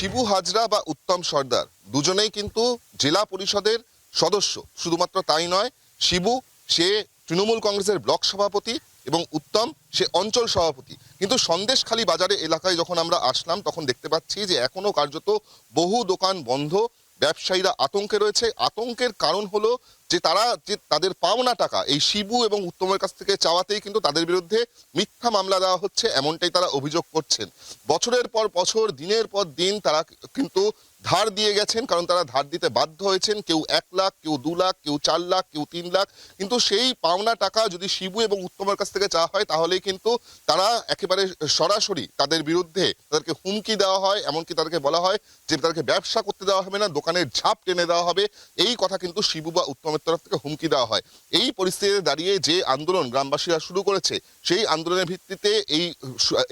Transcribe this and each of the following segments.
শিবু হাজরা বা উত্তম সর্দার, দুজনেই কিন্তু জেলা পরিষদের সদস্য। শুধুমাত্র তাই নয়, শিবু, সে তৃণমূল কংগ্রেসের ব্লক সভাপতি এবং উত্তম, সে অঞ্চল সভাপতি। কিন্তু সন্দেশখালী বাজারে এলাকায় যখন আমরা আসলাম, তখন দেখতে পাচ্ছি যে এখনও কার্যত বহু দোকান বন্ধ, ব্যবসায়ীরা আতঙ্কে রয়েছে। আতঙ্কের কারণ হলো যে তারা, যে তাদের পাওনা টাকা, এই শিবু এবং উত্তমের কাছ থেকে চাওয়াতেই কিন্তু তাদের বিরুদ্ধে মিথ্যা মামলা দেওয়া হচ্ছে, এমনটাই তারা অভিযোগ করছেন। বছরের পর বছর, দিনের পর দিন তারা কিন্তু ধার দিয়ে গেছেন, কারণ তারা ধার দিতে বাধ্য হয়েছেন, কেউ এক লাখ, কেউ দু লাখ, কেউ চার লাখ, কেউ তিন লাখ। কিন্তু সেই পাওনা টাকা যদি শিবু এবং উত্তমের কাছ থেকে চাওয়া হয়, তাহলেই কিন্তু তারা একেবারে সরাসরি তাদের বিরুদ্ধে তাদেরকে হুমকি দেওয়া হয়, এমনকি তাদেরকে বলা হয় যে তাদেরকে ব্যবসা করতে দেওয়া হবে না, দোকানের ঝাপ টেনে দেওয়া হবে। এই কথা কিন্তু শিবু বা উত্তমের তরফ থেকে হুমকি দেওয়া হয়। এই পরিস্থিতিতে দাঁড়িয়ে যে আন্দোলন গ্রামবাসীরা শুরু করেছে, সেই আন্দোলনের ভিত্তিতে এই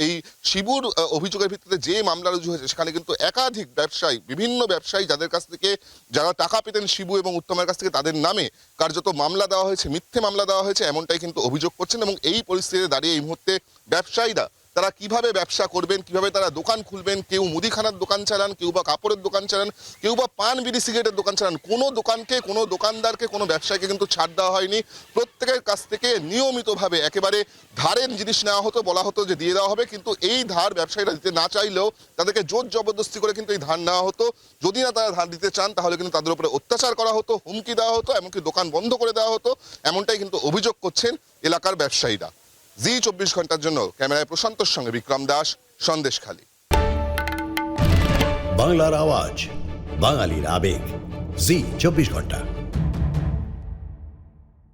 এই শিবুর অভিযোগের ভিত্তিতে যে মামলা রুজু হয়েছে, সেখানে কিন্তু একাধিক ব্যবসায়ী, বিভিন্ন ব্যবসায়ী যাদের কাছ থেকে, যারা টাকা পেতেন শিবু এবং উত্তমের কাছ থেকে তাদের নামে কার্যত মামলা দেওয়া হয়েছে, মিথ্যে মামলা দেওয়া হয়েছে, এমনটাই কিন্তু অভিযোগ করছেন এবং এই পরিস্থিতিতে দাঁড়িয়ে এই মুহূর্তে ব্যবসায়ীরা তারা কীভাবে ব্যবসা করবেন, কীভাবে তারা দোকান খুলবেন, কেউ মুদিখানার দোকান চালান, কেউ বা কাপড়ের দোকান চালান, কেউ বা পান বিড়ি সিগারেটের দোকান চালান, কোনো দোকানকে, কোনো দোকানদারকে, কোনো ব্যবসায়ীকে কিন্তু ছাড় দেওয়া হয়নি। প্রত্যেকের কাছ থেকে নিয়মিতভাবে একেবারে ধারের জিনিস নেওয়া হতো, বলা হতো যে দিয়ে দেওয়া হবে, কিন্তু এই ধার ব্যবসায়ীরা দিতে না চাইলেও তাদেরকে জোর জবরদস্তি করে কিন্তু এই ধার নেওয়া হতো। যদি না তারা ধার দিতে চান, তাহলে কিন্তু তাদের উপরে অত্যাচার করা হতো, হুমকি দেওয়া হতো, এমনকি দোকান বন্ধ করে দেওয়া হতো, এমনটাই কিন্তু অভিযোগ করছেন এলাকার ব্যবসায়ীরা। জি চব্বিশ ঘণ্টার জন্য ক্যামেরায় প্রশান্তর সঙ্গে বিক্রম দাস সন্দেশখালী বাংলার আওয়াজ, বাঙালির আবেগ। জি চব্বিশ ঘণ্টা।